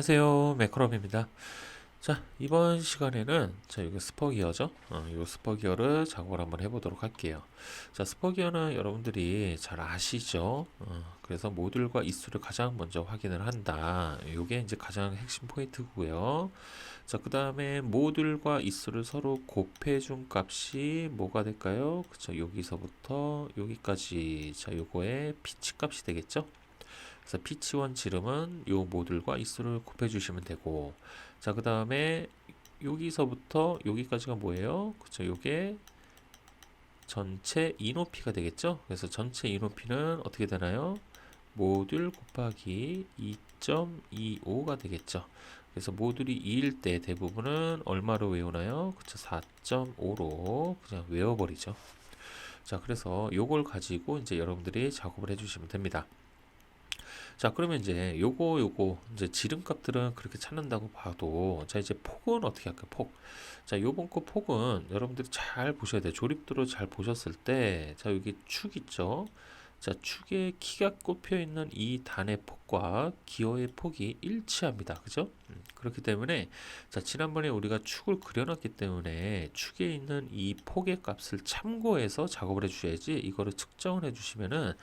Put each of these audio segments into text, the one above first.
안녕하세요. 매크럼입니다. 자, 이번 시간에는 자, 이거 스퍼기어죠? 어, 이 스퍼기어를 작업을 한번 해보도록 할게요. 자, 스퍼기어는 여러분들이 잘 아시죠? 어, 그래서 모듈과 이수를 가장 먼저 확인을 한다. 이게 이제 가장 핵심 포인트고요. 자, 그 다음에 모듈과 이수를 서로 곱해준 값이 뭐가 될까요? 그쵸, 여기서부터 여기까지. 자, 요거의 피치 값이 되겠죠? 그래서 피치원 지름은 요 모듈과 이수를 곱해 주시면 되고 자 그 다음에 여기서부터 여기까지가 뭐예요? 그쵸 요게 전체 이높이가 되겠죠? 그래서 전체 이높이는 어떻게 되나요? 모듈 곱하기 2.25가 되겠죠. 그래서 모듈이 2일 때 대부분은 얼마로 외우나요? 그쵸 4.5로 그냥 외워버리죠. 자 그래서 요걸 가지고 이제 여러분들이 작업을 해주시면 됩니다. 자, 그러면 이제 요거 요거 이제 지름값들은 그렇게 찾는다고 봐도 자, 이제 폭은 어떻게 할까요? 폭. 자, 요번 거 폭은 여러분들이 잘 보셔야 돼요. 조립도를 잘 보셨을 때 자, 여기 축 있죠? 자, 축에 키가 꼽혀 있는 이 단의 폭과 기어의 폭이 일치합니다. 그죠? 음, 그렇기 때문에 자, 지난번에 우리가 축을 그려놨기 때문에 축에 있는 이 폭의 값을 참고해서 작업을 해 주셔야지 이거를 측정을 해 주시면은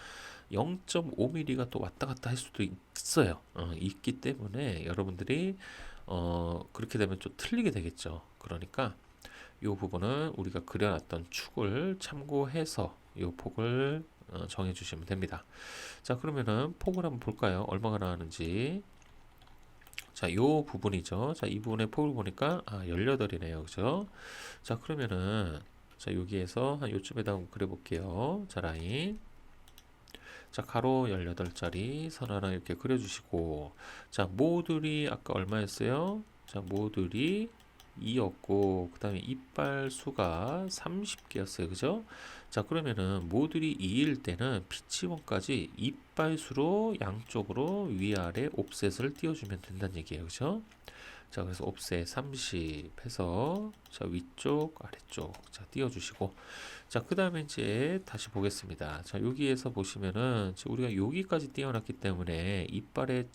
0.5mm가 또 왔다 갔다 할 수도 있어요. 어, 있기 때문에 여러분들이 어, 그렇게 되면 좀 틀리게 되겠죠. 그러니까 이 부분은 우리가 그려놨던 축을 참고해서 이 폭을 어, 정해 주시면 됩니다. 자, 그러면은 폭을 한번 볼까요? 얼마가 나왔는지. 자, 요 부분이죠. 자, 이 부분의 폭을 보니까 아, 18이네요. 그죠? 자, 그러면은 자, 여기에서 한 요쯤에다 한번 그려 볼게요. 자, 라인. 자, 가로 18자리 선 하나 이렇게 그려주시고, 자, 모듈이 아까 얼마였어요? 자, 모듈이 2였고, 그 다음에 이빨 수가 30개였어요. 그죠? 자, 그러면은 모듈이 2일 때는 피치원까지 이빨 수로 양쪽으로 위아래 옵셋을 띄워주면 된다는 얘기예요. 그죠? 자, 그래서 옵셋 30 해서 자, 위쪽, 아래쪽 자, 띄워주시고 자, 그 다음에 이제 다시 보겠습니다. 자, 여기에서 보시면은 우리가 여기까지 띄워놨기 때문에 이빨의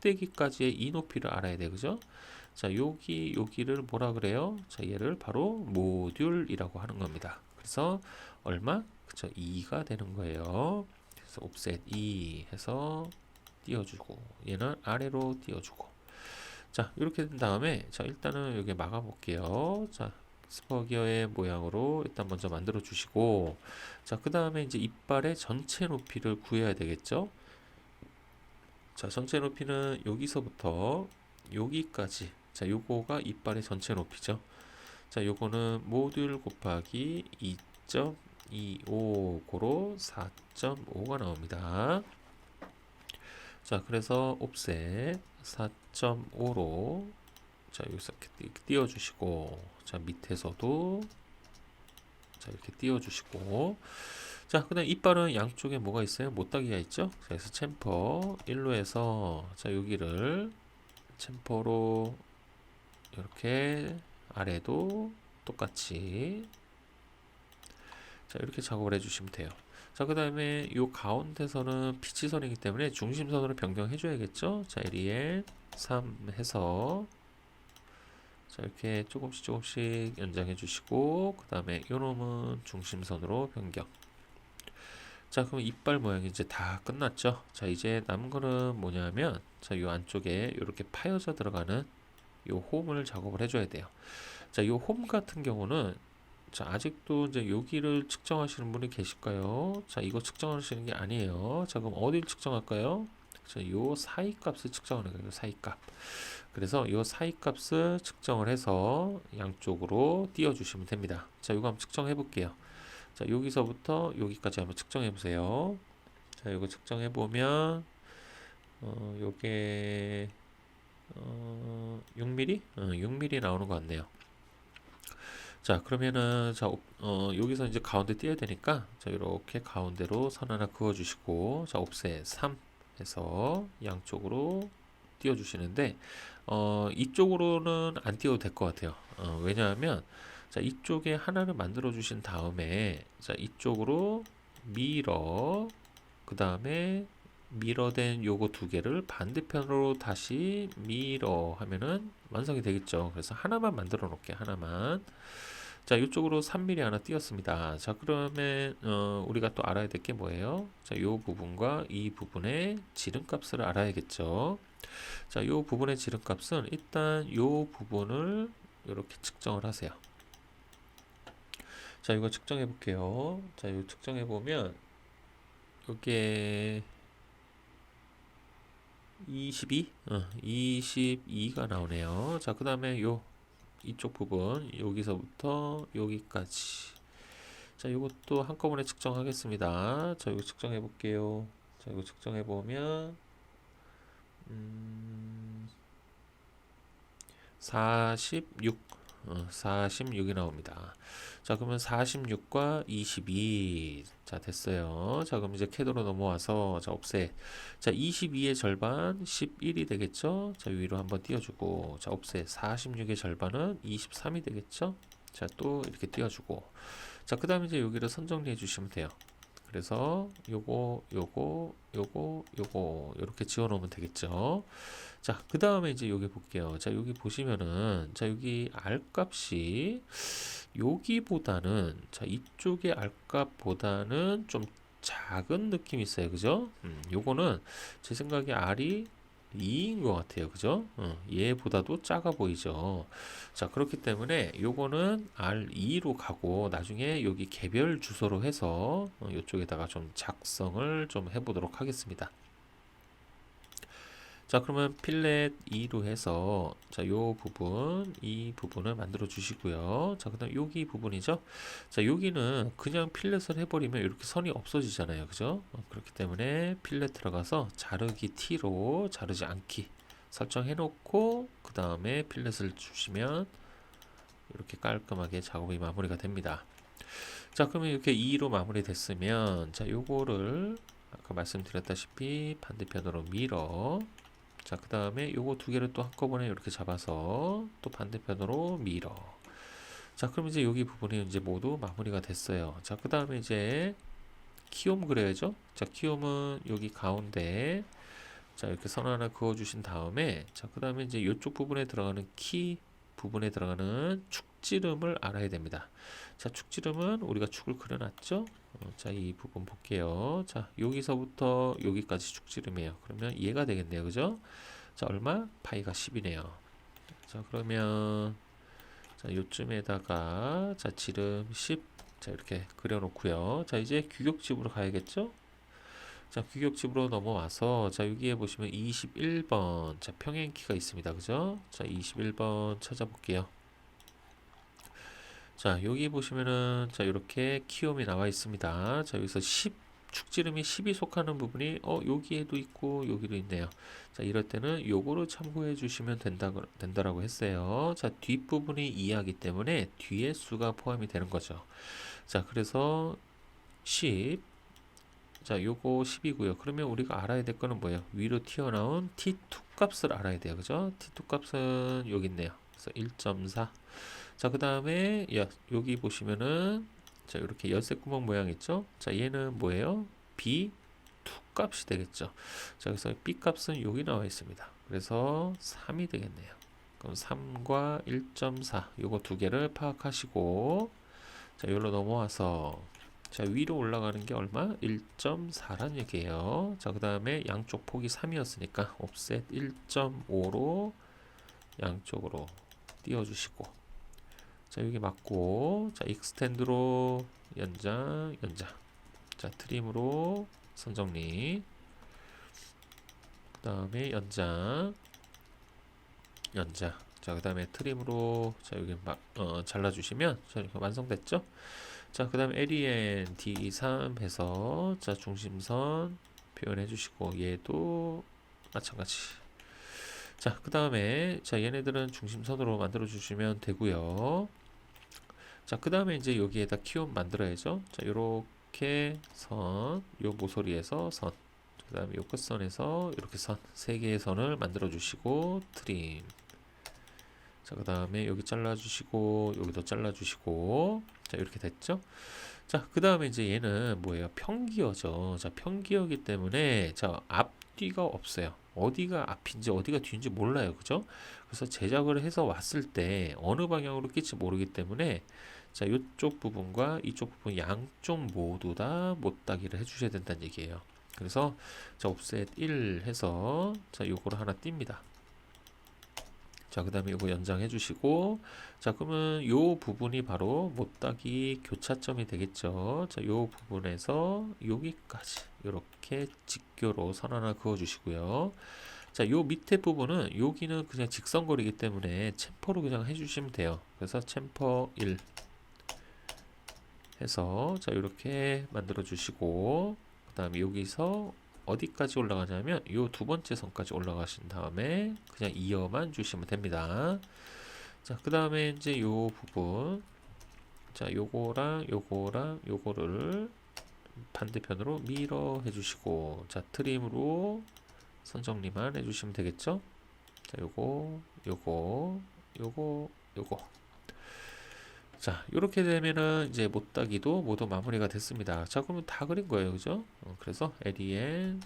꼭대기까지의 이 높이를 알아야 돼. 그죠? 자, 여기, 여기를 뭐라 그래요? 자, 얘를 바로 모듈이라고 하는 겁니다. 그래서 얼마? 그쵸? 2가 되는 거예요. 그래서 옵셋 2 해서 띄워주고 얘는 아래로 띄워주고 자 이렇게 된 다음에 자 일단은 여기 막아 볼게요. 자 스퍼기어의 모양으로 일단 먼저 만들어 주시고 자그 다음에 이제 이빨의 전체 높이를 구해야 되겠죠? 자 전체 높이는 여기서부터 여기까지. 자 요거가 이빨의 전체 높이죠. 자 요거는 모듈 곱하기 2.25고로 4.5가 나옵니다. 자 그래서 옵셋 4.5로 자 여기서 이렇게 띄워 주시고 자 밑에서도 자 이렇게 띄워 주시고. 자 그다음 이빨은 양쪽에 뭐가 있어요? 못따기가 있죠? 자, 그래서 챔퍼 1로 해서 자 여기를 챔퍼로 이렇게 아래도 똑같이 자 이렇게 작업을 해주시면 돼요 자, 그 다음에 이 가운데선은 피치선이기 때문에 중심선으로 변경해 줘야겠죠? 자, 에리에 3 해서 자, 이렇게 조금씩 조금씩 연장해 주시고 그 다음에 요 놈은 중심선으로 변경 자, 그럼 이빨 모양이 이제 다 끝났죠? 자, 이제 남은 거는 뭐냐면 자, 요 안쪽에 이렇게 파여져 들어가는 요 홈을 작업을 해줘야 돼요. 자, 요 홈 같은 경우는 자, 아직도 이제 여기를 측정하시는 분이 계실까요? 자, 이거 측정하시는 게 아니에요. 자, 그럼 어디를 측정할까요? 자, 요 사이 값을 측정하는 거예요. 사이 값. 그래서 요 사이 값을 측정을 해서 양쪽으로 띄워 주시면 됩니다. 자, 이거 한번 측정해 볼게요. 자, 여기서부터 여기까지 한번 측정해 보세요. 자, 이거 측정해 보면 어, 요게 어, 6mm? 어, 6mm 나오는 것 같네요. 자 그러면은 자 어, 여기서 이제 가운데 띄어야 되니까 자 이렇게 가운데로 선 하나 그어 주시고 자 옵셋 3 해서 양쪽으로 띄워 주시는데 어, 이쪽으로는 안 띄워도 될 것 같아요. 어, 왜냐하면 자 이쪽에 하나를 만들어 주신 다음에 자 이쪽으로 밀어 그 다음에 미러된 요거 두 개를 반대편으로 다시 미러 하면은 완성이 되겠죠. 그래서 하나만 만들어 놓을게 하나만. 자, 이쪽으로 3mm 하나 띄었습니다. 자, 그러면 어, 우리가 또 알아야 될 게 뭐예요? 자, 요 부분과 이 부분의 지름값을 알아야겠죠. 자, 요 부분의 지름값은 일단 요 부분을 이렇게 측정을 하세요. 자, 이거 측정해 볼게요. 자, 이거 측정해 보면 이게 22? 어, 22가 나오네요. 자, 그 다음에 요 이쪽 부분 여기서부터 여기까지 자, 이것도 한꺼번에 측정하겠습니다. 자, 이거 측정해 볼게요. 자, 이거 측정해 보면 음, 46 어, 46이 나옵니다. 자, 그러면 46과 22. 자, 됐어요. 자, 그럼 이제 캐도로 넘어와서 자, 옵셋. 자, 22의 절반 11이 되겠죠? 자, 위로 한번 띄워주고. 자, 옵셋. 46의 절반은 23이 되겠죠? 자, 또 이렇게 띄워주고. 자, 그 다음에 이제 여기를 선정리해 주시면 돼요. 그래서 요거, 요거, 요거, 요거 이렇게 지워 놓으면 되겠죠. 자, 그 다음에 이제 여기 볼게요. 자, 여기 보시면은 자, 여기 R 값이 여기보다는 자, 이쪽의 R 값보다는 좀 작은 느낌이 있어요. 그죠? 음, 요거는 제 생각에 R이 2인 것 같아요. 그죠? 어, 얘보다도 작아 보이죠? 자, 그렇기 때문에 요거는 R2로 가고 나중에 여기 개별 주소로 해서 어, 이쪽에다가 좀 작성을 좀 해보도록 하겠습니다. 자, 그러면 필렛 2로 해서 자, 요 부분, 이 부분을 만들어 주시고요. 자, 그다음 여기 부분이죠. 자, 여기는 그냥 필렛을 해 버리면 이렇게 선이 없어지잖아요. 그죠? 어, 그렇기 때문에 필렛 들어가서 자르기 T로 자르지 않기 설정해 놓고 그 다음에 필렛을 주시면 이렇게 깔끔하게 작업이 마무리가 됩니다. 자, 그러면 이렇게 2로 마무리 됐으면 자, 요거를 아까 말씀드렸다시피 반대편으로 밀어 자, 그 다음에 요거 두 개를 또 한꺼번에 이렇게 잡아서 또 반대편으로 밀어. 자, 그럼 이제 여기 부분이 이제 모두 마무리가 됐어요. 자, 그 다음에 이제 키움 그려야죠. 자, 키움은 여기 가운데 자, 이렇게 선 하나 그어 주신 다음에 자, 그 다음에 이제 이쪽 부분에 들어가는 키 부분에 들어가는 축지름을 알아야 됩니다. 자, 축지름은 우리가 축을 그려놨죠? 어, 자, 이 부분 볼게요. 자, 여기서부터 여기까지 축지름이에요. 그러면 얘가 되겠네요. 그죠? 자, 얼마? 파이가 10이네요. 자, 그러면 자, 요쯤에다가 자, 지름 10 자, 이렇게 그려 놓고요. 자, 이제 규격집으로 가야겠죠? 자, 규격집으로 넘어와서 자, 여기에 보시면 21번 자, 평행키가 있습니다. 그죠? 자, 21번 찾아볼게요. 자, 여기 보시면은 자, 이렇게 키움이 나와 있습니다. 자, 여기서 10 축지름이 10이 속하는 부분이 어, 여기에도 있고 여기도 있네요. 자, 이럴 때는 요거를 참고해 주시면 된다 된다라고 했어요. 자, 뒷부분이 2하기 때문에 뒤에 수가 포함이 되는 거죠. 자, 그래서 10 자, 요거 10이고요. 그러면 우리가 알아야 될 거는 뭐예요? 위로 튀어나온 T2 값을 알아야 돼요. 그죠? T2 값은 여기 있네요. 그래서 1.4 자, 그 다음에 여기 보시면은 자, 이렇게 열쇠 구멍 모양 있죠? 자, 얘는 뭐예요? B 2 값이 되겠죠. 자, 그래서 B 값은 여기 나와 있습니다. 그래서 3이 되겠네요. 그럼 3과 1.4 요거 두 개를 파악하시고 자, 여기로 넘어와서 자, 위로 올라가는 게 얼마? 1.4란 얘기예요. 자, 그 다음에 양쪽 폭이 3이었으니까 옵셋 1.5로 양쪽으로 띄워 주시고 자 여기 맞고. 자 익스텐드로 연장 연장. 자 트림으로 선정리. 그 다음에 연장 연장. 자 그 다음에 트림으로 자 여기 막 어, 잘라주시면 자 이렇게 완성됐죠? 자 그 다음에 LEN D3 해서 자 중심선 표현해 주시고 얘도 마찬가지. 자, 그 다음에, 자, 얘네들은 중심선으로 만들어 주시면 되고요 자, 그 다음에 이제 여기에다 키움 만들어야죠. 자, 요렇게 선, 요 모서리에서 선, 그 다음에 요 끝선에서 이렇게 선, 세 개의 선을 만들어 주시고, 트림. 자, 그 다음에 여기 잘라 주시고, 여기도 잘라 주시고, 자, 이렇게 됐죠? 자, 그 다음에 이제 얘는 뭐예요? 평기어죠. 자, 평기어기 때문에 자, 앞뒤가 없어요. 어디가 앞인지 어디가 뒤인지 몰라요. 그죠? 그래서 제작을 해서 왔을 때 어느 방향으로 낄지 모르기 때문에 자, 이쪽 부분과 이쪽 부분 양쪽 모두 다 못따기를 해주셔야 된다는 얘기예요. 그래서 자, 옵셋 1 해서 자, 요거를 하나 띱니다. 자, 그 다음에 이거 연장해 주시고, 자, 그러면 요 부분이 바로 못따기 교차점이 되겠죠. 자, 요 부분에서 여기까지 이렇게 직교로 선 하나 그어 주시고요. 자, 요 밑에 부분은 여기는 그냥 직선거리기 때문에 챔퍼로 그냥 해주시면 돼요. 그래서 챔퍼 1 해서 자, 이렇게 만들어 주시고, 그 다음에 여기서 어디까지 올라가냐면 요두 번째 선까지 올라가신 다음에 그냥 이어만 주시면 됩니다. 자, 그 다음에 이제 요 부분 자, 요거랑 요거랑 요거를 반대편으로 밀어 해주시고 자, 트림으로 선정리만 해주시면 되겠죠? 자, 요거 요거 요거 요거 자, 이렇게 되면은 이제 못 따기도 모두 마무리가 됐습니다. 자, 그러면 다 그린 거예요. 그죠? 어, 그래서 LEN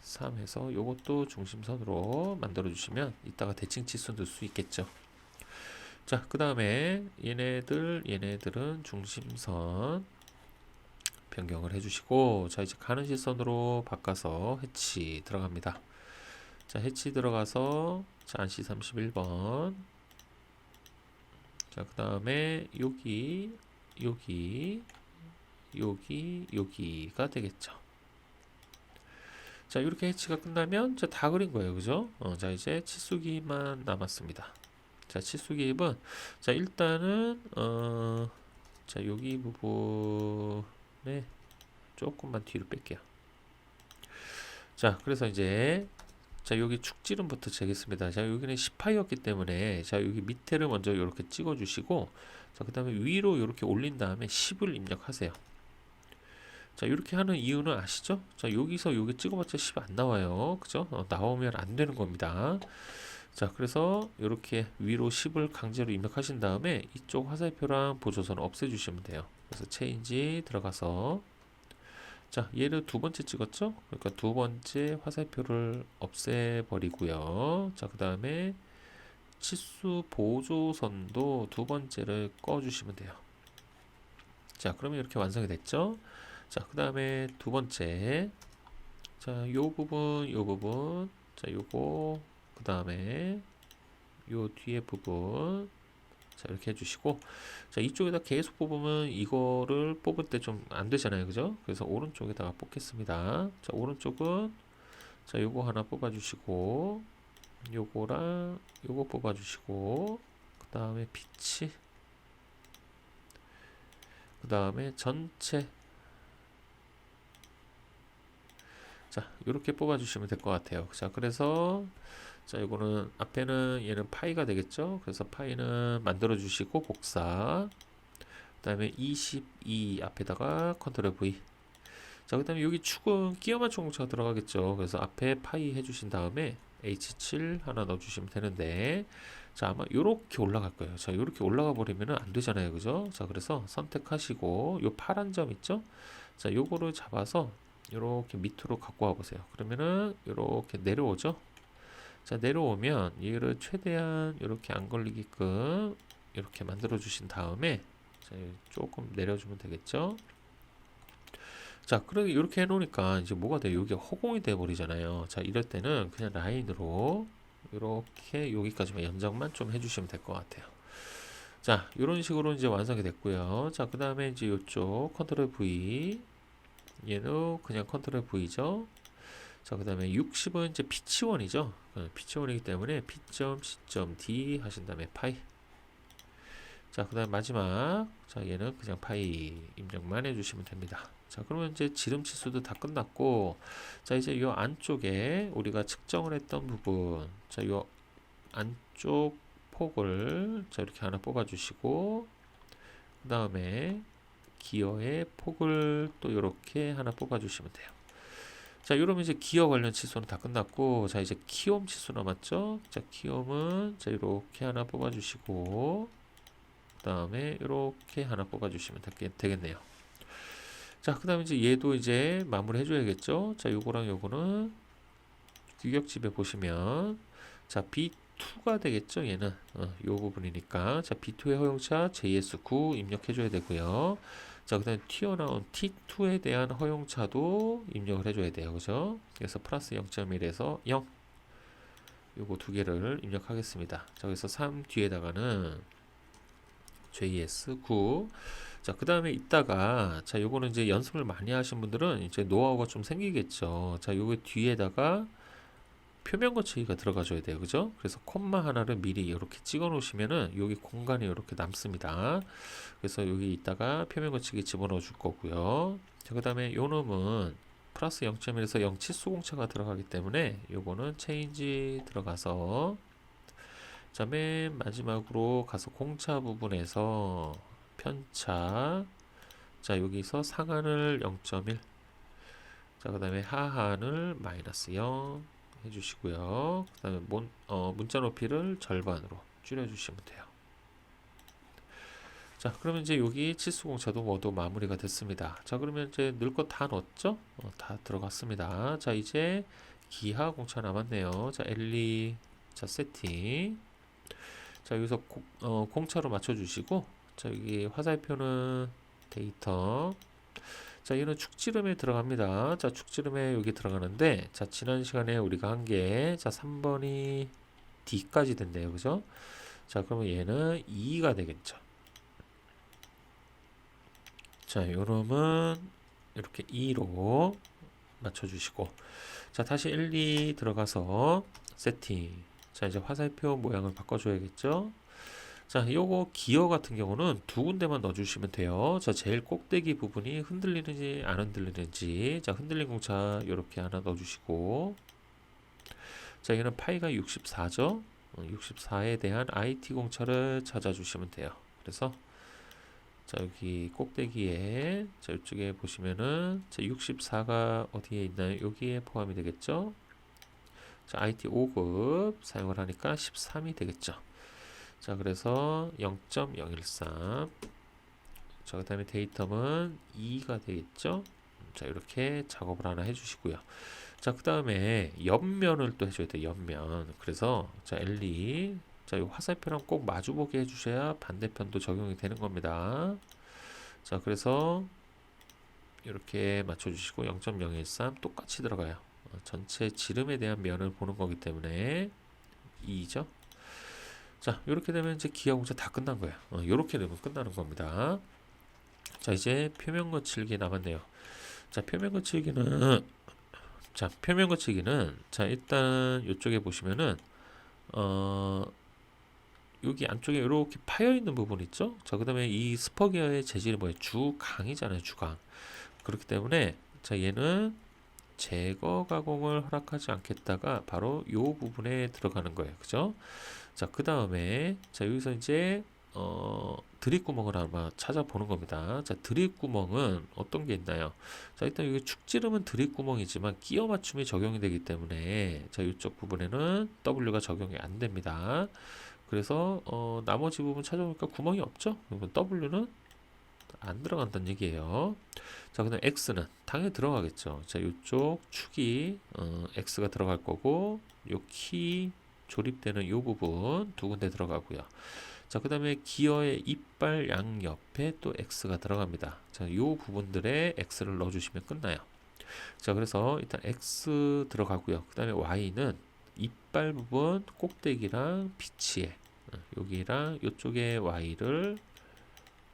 3 해서 요것도 중심선으로 만들어 주시면 이따가 대칭 치수 넣을 수 있겠죠. 자, 그 다음에 얘네들, 얘네들은 중심선 변경을 해주시고, 자, 이제 가는 시선으로 바꿔서 해치 들어갑니다. 자, 해치 들어가서, 자, 안시 31번. 자, 그 다음에 여기, 여기, 여기, 여기가 되겠죠. 자, 이렇게 해치가 끝나면 자, 다 그린 거예요. 그죠? 어, 자, 이제 치수기만 남았습니다. 자, 치수기입은 자, 일단은 어, 자, 여기 부분에 조금만 뒤로 뺄게요. 자, 그래서 이제 자, 여기 축지름부터 재겠습니다. 자, 여기는 18이었기 때문에 자, 여기 밑에를 먼저 이렇게 찍어 주시고 자, 그 다음에 위로 이렇게 올린 다음에 10을 입력하세요. 자, 이렇게 하는 이유는 아시죠? 자, 여기서 여기 찍어봤자 10 안 나와요. 그죠? 어, 나오면 안 되는 겁니다. 자, 그래서 이렇게 위로 10을 강제로 입력하신 다음에 이쪽 화살표랑 보조선 없애주시면 돼요. 그래서 체인지 들어가서 자, 얘를 두 번째 찍었죠? 그러니까 두 번째 화살표를 없애버리고요. 자, 그 다음에 치수 보조선도 두 번째를 꺼주시면 돼요. 자, 그러면 이렇게 완성이 됐죠? 자, 그 다음에 두 번째. 자, 요 부분, 요 부분. 자, 요거. 그 다음에 요 뒤에 부분. 자, 이렇게 해주시고. 자, 이쪽에다 계속 뽑으면 이거를 뽑을 때 좀 안 되잖아요. 그죠? 그래서 오른쪽에다가 뽑겠습니다. 자, 오른쪽은. 자, 요거 하나 뽑아주시고. 요거랑 요거 뽑아주시고. 그 다음에 피치. 그 다음에 전체 자, 이렇게 뽑아주시면 될 것 같아요. 자, 그래서 자, 이거는 앞에는 얘는 파이가 되겠죠. 그래서 파이는 만들어 주시고 복사. 그 다음에 22 앞에다가 컨트롤 V. 자, 그 다음에 여기 축은 끼어 맞춤 공차가 들어가겠죠. 그래서 앞에 파이 해주신 다음에 H7 하나 넣어주시면 되는데, 자, 아마 요렇게 올라갈 거예요. 자, 요렇게 올라가 버리면 안 되잖아요. 그죠? 자, 그래서 선택하시고, 요 파란 점 있죠? 자, 요거를 잡아서 이렇게 밑으로 갖고 와 보세요. 그러면은 이렇게 내려오죠. 자 내려오면 얘를 최대한 이렇게 안 걸리게끔 이렇게 만들어 주신 다음에 자, 조금 내려주면 되겠죠. 자, 그러게 이렇게 해놓으니까 이제 뭐가 돼요? 여기가 허공이 돼 버리잖아요. 자, 이럴 때는 그냥 라인으로 이렇게 여기까지만 연장만 좀 해주시면 될 것 같아요. 자, 이런 식으로 이제 완성이 됐고요. 자, 그 다음에 이제 이쪽 컨트롤 V 얘도 그냥 컨트롤 V죠. 자, 그 다음에 60은 이제 P1이죠. P1이기 때문에 P.C.D 하신 다음에 파이. 자, 그 다음 마지막. 자, 얘는 그냥 파이 입력만 해주시면 됩니다. 자, 그러면 이제 지름 치수도 다 끝났고, 자, 이제 요 안쪽에 우리가 측정을 했던 부분, 자, 요 안쪽 폭을, 자, 이렇게 하나 뽑아주시고, 그 다음에 기어의 폭을 또 이렇게 하나 뽑아주시면 돼요. 자, 이러면 이제 기어 관련 치수는 다 끝났고, 자, 이제 키옴 치수 남았죠? 자, 키옴은 자, 이렇게 하나 뽑아주시고, 그 다음에 이렇게 하나 뽑아주시면 되겠 네요. 자, 그 다음에 이제 얘도 이제 마무리 해줘야겠죠? 자, 요거랑 요거는 규격집에 보시면 자, B2가 되겠죠? 얘는 어, 요 부분이니까 자, B2의 허용차 JS9 입력해줘야 되고요. 자, 그 다음에 튀어나온 T2에 대한 허용차도 입력을 해줘야 돼요. 그죠? 그래서 플러스 0.1에서 0 요거 두 개를 입력하겠습니다. 자, 그래서 3 뒤에다가는 JS9 자, 그 다음에 이따가 자, 요거는 이제 연습을 많이 하신 분들은 이제 노하우가 좀 생기겠죠. 자, 요거 뒤에다가 표면 거치기가 들어가줘야 돼요. 그죠? 그래서 콤마 하나를 미리 이렇게 찍어 놓으시면은 여기 공간이 이렇게 남습니다. 그래서 여기 있다가 표면 거치기 집어넣어 줄 거고요. 자, 그 다음에 요 놈은 플러스 0.1에서 0 치수 공차가 들어가기 때문에 요거는 체인지 들어가서 자, 맨 마지막으로 가서 공차 부분에서 편차 자, 여기서 상한을 0.1 자, 그 다음에 하한을 마이너스 0 해주시고요. 그 다음에 문, 어, 문자 높이를 절반으로 줄여주시면 돼요. 자, 그러면 이제 여기 치수공차도 모두 마무리가 됐습니다. 자, 그러면 이제 넣을 거 다 넣었죠? 어, 다 들어갔습니다. 자, 이제 기하 공차 남았네요. 자, L2 자 세팅. 자, 여기서 고, 어, 공차로 맞춰주시고, 자, 여기 화살표는 데이터. 자, 얘는 축지름에 들어갑니다. 자, 축지름에 여기 들어가는데, 자, 지난 시간에 우리가 한 게, 자, 3번이 D까지 된대요. 그죠? 자, 그러면 얘는 2가 되겠죠. 자, 요놈은 이렇게 2로 맞춰주시고, 자, 다시 1, 2 들어가서 세팅. 자, 이제 화살표 모양을 바꿔줘야겠죠? 자, 요거 기어 같은 경우는 두 군데만 넣어주시면 돼요. 자, 제일 꼭대기 부분이 흔들리는지 안 흔들리는지. 자, 흔들린 공차 요렇게 하나 넣어주시고. 자, 얘는 파이가 64죠? 64에 대한 IT 공차를 찾아주시면 돼요. 그래서 자, 여기 꼭대기에 자, 이쪽에 보시면은 자, 64가 어디에 있나요? 여기에 포함이 되겠죠? 자, IT 5급 사용을 하니까 13이 되겠죠. 자, 그래서 0.013. 자, 그 다음에 데이터는 2가 되겠죠. 자, 이렇게 작업을 하나 해주시고요. 자, 그 다음에 옆면을 또 해줘야 돼요. 옆면. 그래서, 자, L2. 자, 이 화살표랑 꼭 마주보게 해주셔야 반대편도 적용이 되는 겁니다. 자, 그래서, 이렇게 맞춰주시고, 0.013 똑같이 들어가요. 어, 전체 지름에 대한 면을 보는 거기 때문에 2죠. 자, 이렇게 되면 이제 기하 공차 다 끝난 거예요. 어, 이렇게 되면 끝나는 겁니다. 자, 이제 표면 거칠기 남았네요. 자, 표면 거칠기는 자, 표면 거칠기는 자, 일단 이쪽에 보시면은 어 여기 안쪽에 이렇게 파여 있는 부분 있죠? 자, 그다음에 이 스퍼기어의 재질이 뭐예요? 주강이잖아요, 주강. 그렇기 때문에 자, 얘는 제거 가공을 허락하지 않겠다가 바로 이 부분에 들어가는 거예요. 그죠? 자, 그 다음에 자, 여기서 이제 어, 드립 구멍을 아마 찾아보는 겁니다. 자, 드립 구멍은 어떤 게 있나요? 자, 일단 여기 축지름은 드립 구멍이지만 끼워 맞춤이 적용이 되기 때문에 자, 이쪽 부분에는 W가 적용이 안 됩니다. 그래서 어, 나머지 부분 찾아보니까 구멍이 없죠? 그러면 W는 안 들어간다는 얘기예요. 자, 그다음 X는 당연히 들어가겠죠. 자, 이쪽 축이 어, X가 들어갈 거고 요 키 조립되는 이 부분 두 군데 들어가고요. 자, 그 다음에 기어의 이빨 양옆에 또 X가 들어갑니다. 자, 이 부분들에 X를 넣어주시면 끝나요. 자, 그래서 일단 X 들어가고요. 그 다음에 Y는 이빨 부분 꼭대기랑 비치에 어, 여기랑 이쪽에 Y를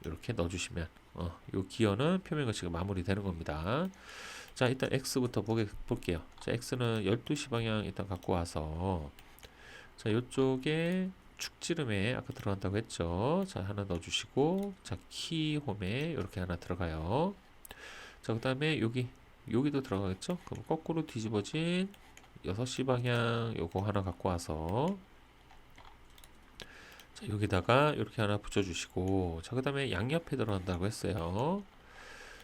이렇게 넣어주시면 어, 요 기어는 표면 거치가 마무리되는 겁니다. 자, 일단 X부터 보게, 볼게요. 자, X는 12시 방향 일단 갖고 와서 자, 요쪽에 축지름에 아까 들어간다고 했죠. 자, 하나 넣어주시고, 자, 키 홈에 이렇게 하나 들어가요. 자, 그 다음에 여기, 여기도 들어가겠죠? 그럼 거꾸로 뒤집어진 6시 방향 요거 하나 갖고 와서, 자, 여기다가 이렇게 하나 붙여주시고, 자, 그 다음에 양옆에 들어간다고 했어요.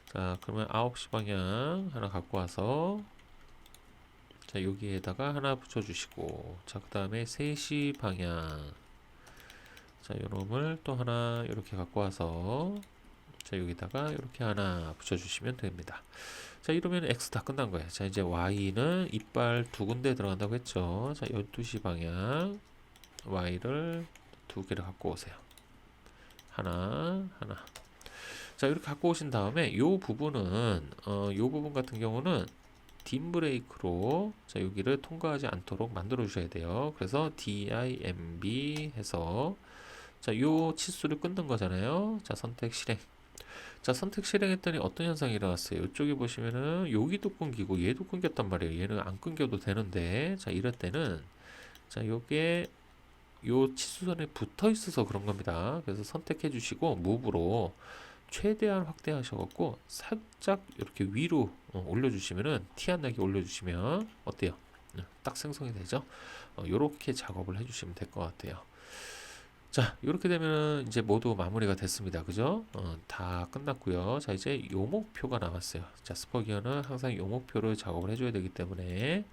자, 그러면 9시 방향 하나 갖고 와서, 자, 여기에다가 하나 붙여주시고, 자, 그 다음에 3시 방향. 자, 요놈을 또 하나 이렇게 갖고 와서, 자, 여기다가 이렇게 하나 붙여주시면 됩니다. 자, 이러면 X 다 끝난 거예요. 자, 이제 Y는 이빨 두 군데 들어간다고 했죠. 자, 12시 방향 Y를 두 개를 갖고 오세요. 하나, 하나. 자, 이렇게 갖고 오신 다음에 요 부분은 어, 요 부분 같은 경우는 dim 브레이크로 자, 여기를 통과하지 않도록 만들어 주셔야 돼요. 그래서 DIMB 해서 자, 요 치수를 끊는 거잖아요. 자, 선택 실행. 자, 선택 실행했더니 어떤 현상이 일어났어요? 이쪽에 보시면은 여기도 끊기고 얘도 끊겼단 말이에요. 얘는 안 끊겨도 되는데 자, 이럴 때는 자, 요게 요 치수선에 붙어 있어서 그런 겁니다. 그래서 선택해 주시고 무브로 최대한 확대하셔 갖고 살짝 이렇게 위로 어, 올려주시면은 티 안 나게 올려주시면 어때요? 네, 딱 생성이 되죠? 어, 요렇게 작업을 해주시면 될 것 같아요. 자, 이렇게 되면 이제 모두 마무리가 됐습니다. 그죠? 어, 다 끝났고요. 자, 이제 요 목표가 남았어요. 자, 스퍼기어는 항상 요 목표를 작업을 해줘야 되기 때문에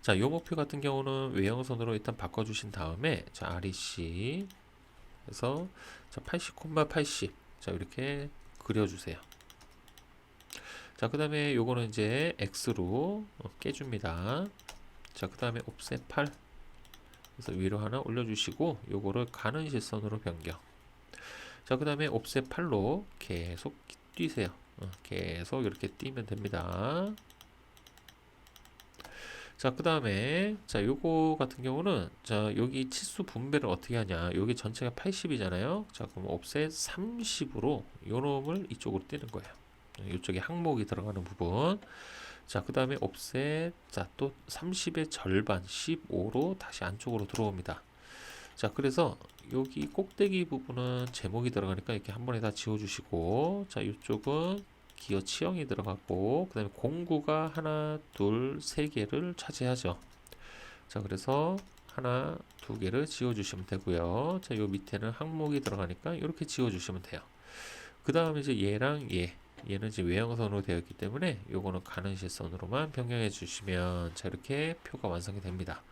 자, 요 목표 같은 경우는 외형선으로 일단 바꿔주신 다음에 자, REC 해서 자, 80,80 자, 이렇게 그려주세요. 자, 그 다음에 요거는 이제 X로 어, 깨줍니다. 자, 그 다음에 옵셋 8 그래서 위로 하나 올려주시고 요거를 가는 실선으로 변경. 자 그 다음에 옵셋 8로 계속 뛰세요. 어, 계속 이렇게 뛰면 됩니다. 자 그 다음에 자 요거 같은 경우는 자 여기 치수 분배를 어떻게 하냐? 여기 전체가 80이잖아요. 자 그럼 옵셋 30으로 요 놈을 이쪽으로 뛰는 거예요 이쪽에 항목이 들어가는 부분 자, 그 다음에 옵셋. 자, 또 30의 절반, 15로 다시 안쪽으로 들어옵니다. 자, 그래서 여기 꼭대기 부분은 제목이 들어가니까 이렇게 한 번에 다 지워주시고, 자, 이쪽은 기어 치형이 들어갔고, 그 다음에 공구가 하나, 둘, 세 개를 차지하죠. 자, 그래서 하나, 두 개를 지워주시면 되고요. 자, 요 밑에는 항목이 들어가니까 이렇게 지워주시면 돼요. 그 다음에 이제 얘랑 얘. 얘는 이제 외형선으로 되어 있기 때문에 요거는 가는 실선으로만 변경해 주시면 자 이렇게 표가 완성이 됩니다.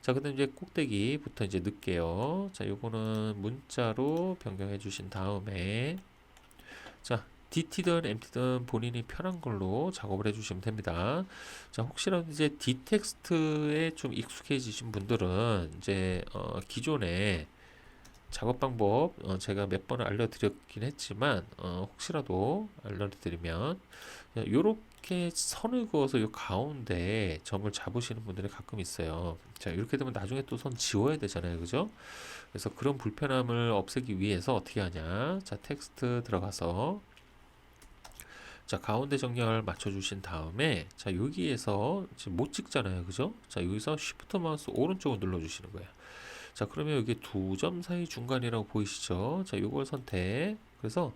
자 그다음 이제 꼭대기부터 이제 넣을게요. 자 요거는 문자로 변경해 주신 다음에 자 DT든 MT든 본인이 편한 걸로 작업을 해주시면 됩니다. 자, 혹시라도 이제 D 텍스트에 좀 익숙해지신 분들은 이제 어, 기존에 작업 방법 어, 제가 몇 번을 알려드렸긴 했지만 어, 혹시라도 알려드리면 이렇게 선을 그어서 이 가운데 점을 잡으시는 분들이 가끔 있어요. 자 이렇게 되면 나중에 또 선 지워야 되잖아요, 그죠? 그래서 그런 불편함을 없애기 위해서 어떻게 하냐? 자 텍스트 들어가서 자 가운데 정렬 맞춰주신 다음에 자 여기에서 지금 못 찍잖아요, 그죠? 자 여기서 Shift 마우스 오른쪽을 눌러주시는 거예요. 자, 그러면 여기 두 점 사이 중간이라고 보이시죠? 자, 요걸 선택. 그래서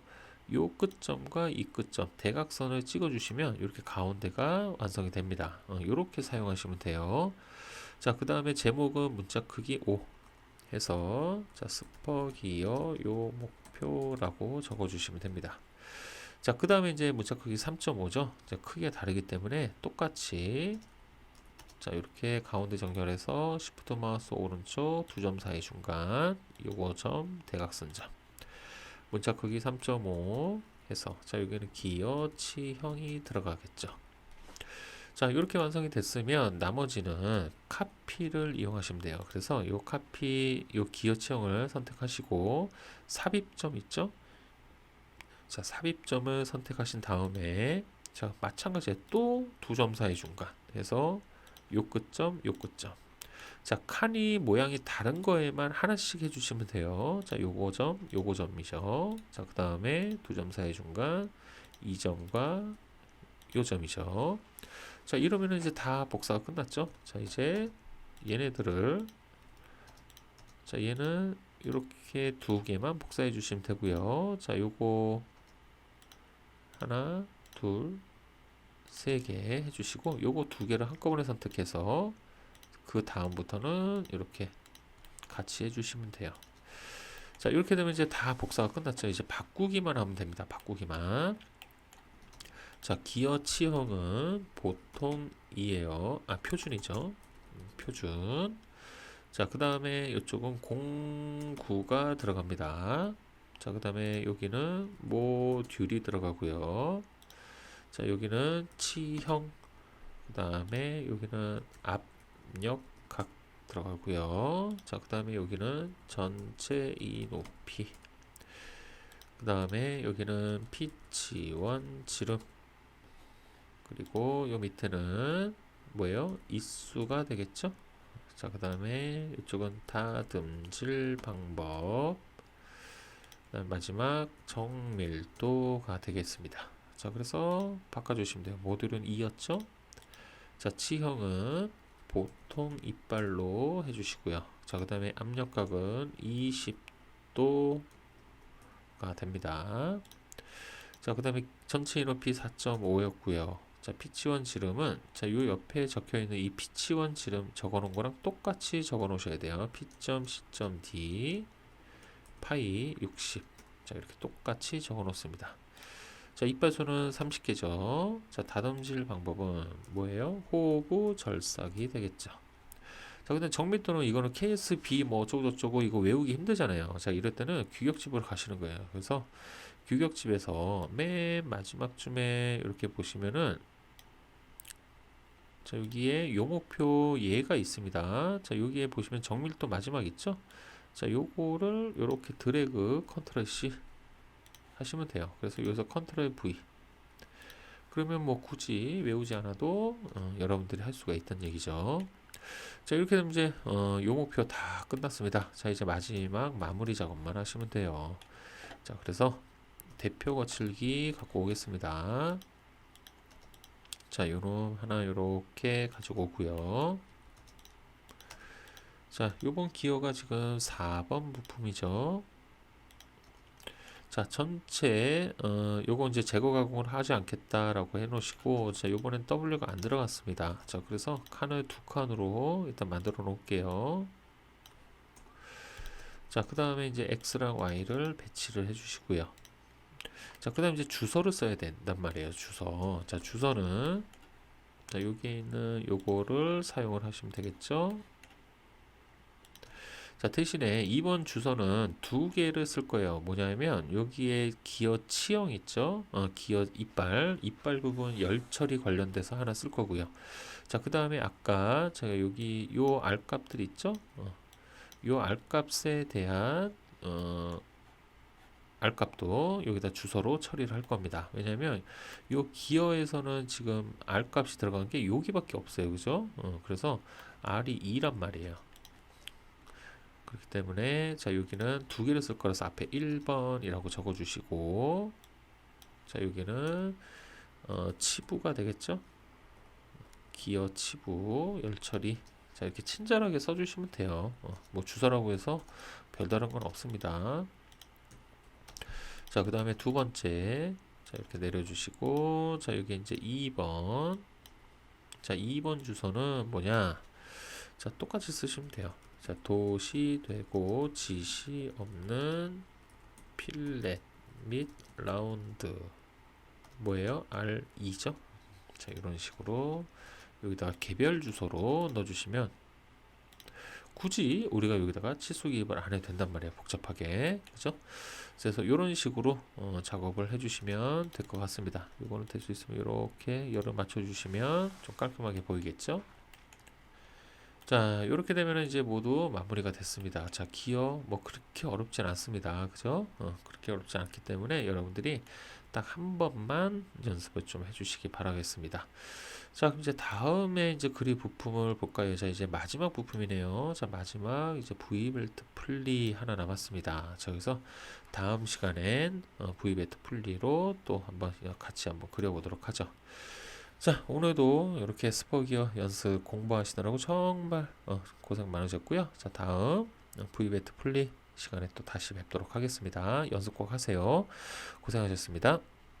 요 끝점과 이 끝점 대각선을 찍어 주시면 이렇게 가운데가 완성이 됩니다. 어, 이렇게 사용하시면 돼요. 자, 그 다음에 제목은 문자 크기 5 해서 자, 스퍼기어 요 목표라고 적어 주시면 됩니다. 자, 그 다음에 이제 문자 크기 3.5죠. 크기가 다르기 때문에 똑같이 자 이렇게 가운데 정렬해서 Shift 마우스 오른쪽 두 점 사이 중간 요거 점 대각선 점. 문자 크기 3.5 해서 자 여기는 기어치형이 들어가겠죠. 자 이렇게 완성이 됐으면 나머지는 카피를 이용하시면 돼요. 그래서 요 카피 요 기어치형을 선택하시고 삽입점 있죠? 자 삽입점을 선택하신 다음에 자 마찬가지에 또 두 점 사이 중간 해서 요 끝점, 요 끝점. 자, 칸이 모양이 다른 거에만 하나씩 해주시면 돼요. 자, 요거 점, 요거 점이죠. 자, 그 다음에 두 점 사이 중간, 이 점과 요 점이죠. 자, 이러면 이제 다 복사가 끝났죠. 자, 이제 얘네들을 자, 얘는 이렇게 두 개만 복사해 주시면 되고요. 자, 요거 하나, 둘, 3개 해주시고 요거 두 개를 한꺼번에 선택해서 그 다음부터는 이렇게 같이 해주시면 돼요. 자 이렇게 되면 이제 다 복사가 끝났죠. 이제 바꾸기만 하면 됩니다. 바꾸기만. 자 기어 치형은 보통이에요. 아 표준이죠. 음, 표준. 자 그 다음에 이쪽은 공구가 들어갑니다. 자, 그 다음에 여기는 모듈이 들어가고요. 자, 여기는 치형, 그 다음에 여기는 압력 각 들어가고요. 자, 그 다음에 여기는 전체 이 높이, 그 다음에 여기는 피치원 지름, 그리고 요 밑에는 뭐예요? 이수가 되겠죠? 자, 그 다음에 이쪽은 다듬질 방법. 마지막 정밀도가 되겠습니다. 자, 그래서 바꿔주시면 돼요. 모듈은 2였죠? 자, 치형은 보통 이빨로 해주시고요. 자, 그 다음에 압력각은 20도가 됩니다. 자, 그 다음에 전체 높이 4.5였고요. 자, 피치원 지름은 자, 요 옆에 적혀 있는 이 피치원 지름 적어 놓은 거랑 똑같이 적어 놓으셔야 돼요. P.C.D 파이 60. 자, 이렇게 똑같이 적어 놓습니다. 자, 이빨수는 30개죠. 자, 다듬질 방법은 뭐예요? 호구 절삭이 되겠죠. 자, 근데 정밀도는 이거는 KSB 뭐 어쩌고저쩌고 이거 외우기 힘들잖아요. 자, 이럴 때는 규격집으로 가시는 거예요. 그래서 규격집에서 맨 마지막쯤에 이렇게 보시면은 자, 여기에 요목표 예가 있습니다. 자, 여기에 보시면 정밀도 마지막 있죠? 자, 요거를 요렇게 드래그 컨트롤 C 하시면 돼요. 그래서 여기서 컨트롤 V. 그러면 뭐 굳이 외우지 않아도 어, 여러분들이 할 수가 있다는 얘기죠. 자, 이렇게 되면 이제 어, 요 목표 다 끝났습니다. 자, 이제 마지막 마무리 작업만 하시면 돼요. 자, 그래서 대표 거칠기 갖고 오겠습니다. 자, 요런 하나 요렇게 가지고 오고요. 자, 요번 기어가 지금 4번 부품이죠. 자, 전체 어, 요거 이제 제거 가공을 하지 않겠다라고 해 놓으시고 자, 요번엔 W가 안 들어갔습니다. 자, 그래서 칸을 두 칸으로 일단 만들어 놓을게요. 자, 그 다음에 이제 X랑 Y를 배치를 해 주시고요. 자, 그 다음에 이제 주소를 써야 된단 말이에요. 주소. 자, 주소는 자, 여기에 있는 요거를 사용을 하시면 되겠죠. 자, 대신에 2번 주소는 두 개를 쓸 거예요. 뭐냐면 여기에 기어 치형 있죠? 어, 기어 이빨, 이빨 부분 열 처리 관련돼서 하나 쓸 거고요. 자, 그 다음에 아까 제가 여기 요 알값들 있죠? 어, 요 알값에 대한 어, 알값도 여기다 주소로 처리를 할 겁니다. 왜냐면 요 기어에서는 지금 알값이 들어간 게 여기밖에 없어요. 그죠? 어, 그래서 R이 2란 말이에요. 그렇기 때문에 자 여기는 두 개를 쓸 거라서 앞에 1번이라고 적어 주시고 자 여기는 어, 치부가 되겠죠? 기어 치부 열처리. 자 이렇게 친절하게 써주시면 돼요. 어, 뭐 주소라고 해서 별다른 건 없습니다. 자 그 다음에 두 번째. 자 이렇게 내려주시고 자 여기 이제 2번. 자 2번 주소는 뭐냐? 자 똑같이 쓰시면 돼요 자, 도시 되고 지시 없는 필렛 및 라운드 뭐예요? R2죠? 자, 이런 식으로 여기다가 개별 주소로 넣어주시면 굳이 우리가 여기다가 치수 기입을 안 해도 된단 말이에요. 복잡하게. 그죠? 그래서 이런 식으로 어, 작업을 해주시면 될 것 같습니다. 이거는 될 수 있으면 이렇게 열을 맞춰주시면 좀 깔끔하게 보이겠죠? 자, 이렇게 되면 이제 모두 마무리가 됐습니다. 자, 기어 뭐 그렇게 어렵진 않습니다. 그죠? 어, 그렇게 어렵지 않기 때문에 여러분들이 딱 한 번만 연습을 좀 해주시기 바라겠습니다. 자, 그럼 이제 다음에 이제 그리 부품을 볼까요? 자, 이제 마지막 부품이네요. 자, 마지막 이제 V벨트 풀리 하나 남았습니다. 자, 여기서 다음 시간엔 어, V벨트 풀리로 또 한번 같이 한번 그려보도록 하죠. 자, 오늘도 이렇게 스포기어 연습 공부하시느라고 정말 어, 고생 많으셨고요. 자, 다음 V배트 풀리 시간에 또 다시 뵙도록 하겠습니다. 연습 꼭 하세요. 고생하셨습니다.